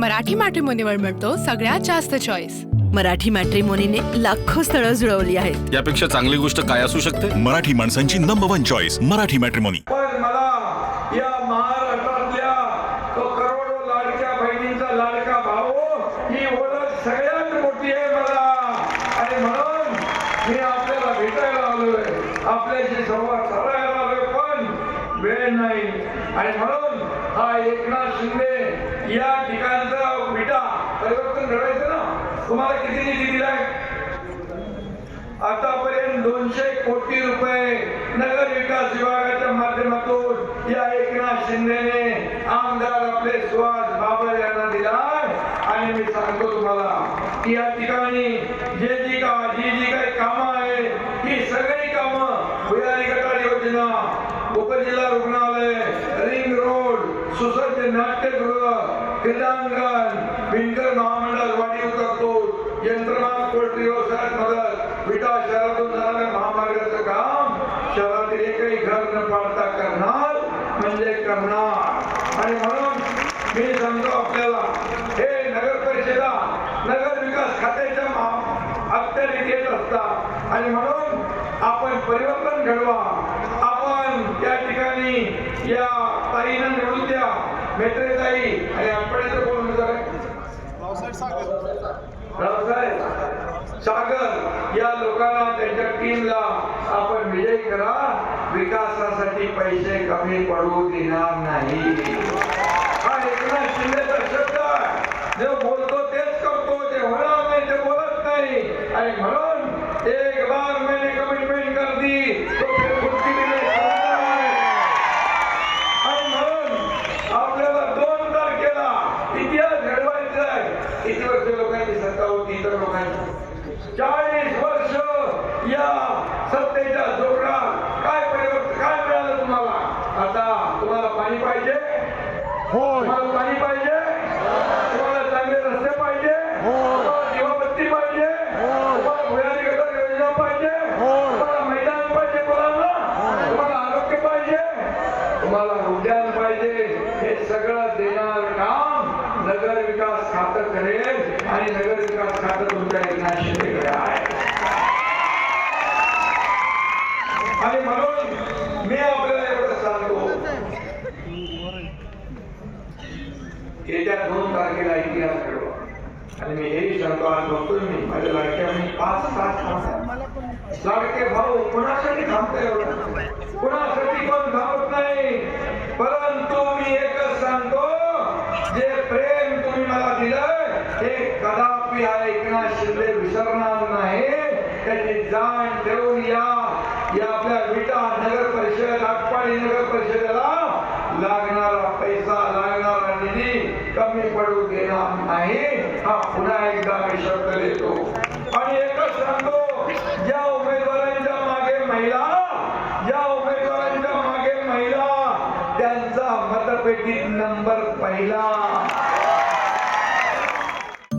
मराठी मॅट्रिमोनीवर मिळतो सगळ्यात जास्त चॉईस मराठी मॅट्रिमोनीने लाखो स्थळं जुळवली आहेत. यापेक्षा चांगली गोष्ट काय असू शकते? मराठी माणसांची number one choice Marathi matrimony पण मला या महाराष्ट्रातल्या तो करोडो लाडक्या बहिणींचा लाडका भाऊ ही ओळख सगळ्यात मोठी आहे मला. आणि म्हणून मी आपल्याला भेटायला आलोय. आपल्याशी संवाद साधायला आलोय पण वेळ नाही. आणि म्हणून हा एकनाथ शिंदे या ठिकाणचा विटा परिवर्तन घडायचं ना? तुम्हाला किती निधी दिलाय? आतापर्यंत दोनशे कोटी रुपये नगर विकास विभागाच्या माध्यमातून या एकनाथ शिंदेने आमदार आपले सुहास बाबर यांना दिला आणि मी सांगतो तुम्हाला की या ठिकाणी जे जी का जी जी काही कामं आहे ही सगळी कामं भुयारी गटार योजना उपजिल्हा रुग्णालय रिंग रोड सुसर नाट्यगृह क्रीडांगण विंकर महामंडळ वाढीव करतो यंत्रमाग पोल्ट्री व्यवसायात मदत. विटा शहरातून जाणाऱ्या महामार्गाचं काम शहरातील एकही घर न पाडता करणार म्हणजे करणार. आणि म्हणून मी सांगतो आपल्याला हे नगर परिषदा नगर विकास खात्याच्या मा- येत असतात. आणि म्हणून आपण परिवर्तन घडवा. आपण त्या ठिकाणी या ताईंना निवडून द्या. मेत्रेताई आणि आपल्याचं कोण उमेदवार आहे? रावसाहेब सागर. या लोकांना त्यांच्या टीमला आपण विजयी करा. विकासासाठी पैसे कमी पडू देणार नाही. हा एकनाथ शिंदेचा शब्द आहे. जो बोलतो तेच करतो जे होणार नाही ते बोलत नाही. आणि म्हणून एक बार मैंने कमिटमेंट कर दी तो फिर खुद की भी नहीं छोड़ना है. आणि म्हणून आपल्याला दोन तारखेला इतिहास घडवायचा आहे किती वर्ष लोकांची इतर लोकांची चाळीस वर्ष या सत्तेच्या जोरात काय परिवर्तन काय मिळालं तुम्हाला? आता तुम्हाला पाणी पाहिजे? तुम्हाला पाणी पाहिजे? तुम्हाला चांगले रस्ते पाहिजे? तुम्हाला दिवाबत्ती पाहिजे? तुम्हाला भुयारी गटार योजना पाहिजे? तुम्हाला मैदान पाहिजे मुलांना तुम्हाला आरोग्य पाहिजे? तुम्हाला उद्यान पाहिजे. हे सगळं देणार काम नगर विकास खातं करेल. आणि नगर विकास खातं तुमच्या एकनाथ शिंदेकडे आहे. आणि म्हणून मी आपल्याला एवढं सांगतो येत्या दोन तारखेला इतिहास घडवा. आणि मी हेही सांगतो आज बघतोय मी माझ्या लाडक्या मी पाच तास थांबतात लाडके भाऊ कोणासाठी थांबताय एवढं कोणासाठी पण थांबत नाही परंतु मी एकच सांगतो जे प्रेम तुम्ही मला दिलं हे कदापि हा एकनाथ शिंदे विसरणार नाही. त्याची जाण ठेवून या. आपल्या विटा नगर परिषद आटपाडी नगर परिषदेला लागणारा पैसा लागणारा निधी कमी पडू देणार नाही. हा पुन्हा एकदा मी शब्द देतो. आणि एकच सांगतो ज्या उमेदवारांच्या मागे महिला ज्या उमेदवारांच्या मागे महिला त्यांचा मतपेटीत नंबर पहिला.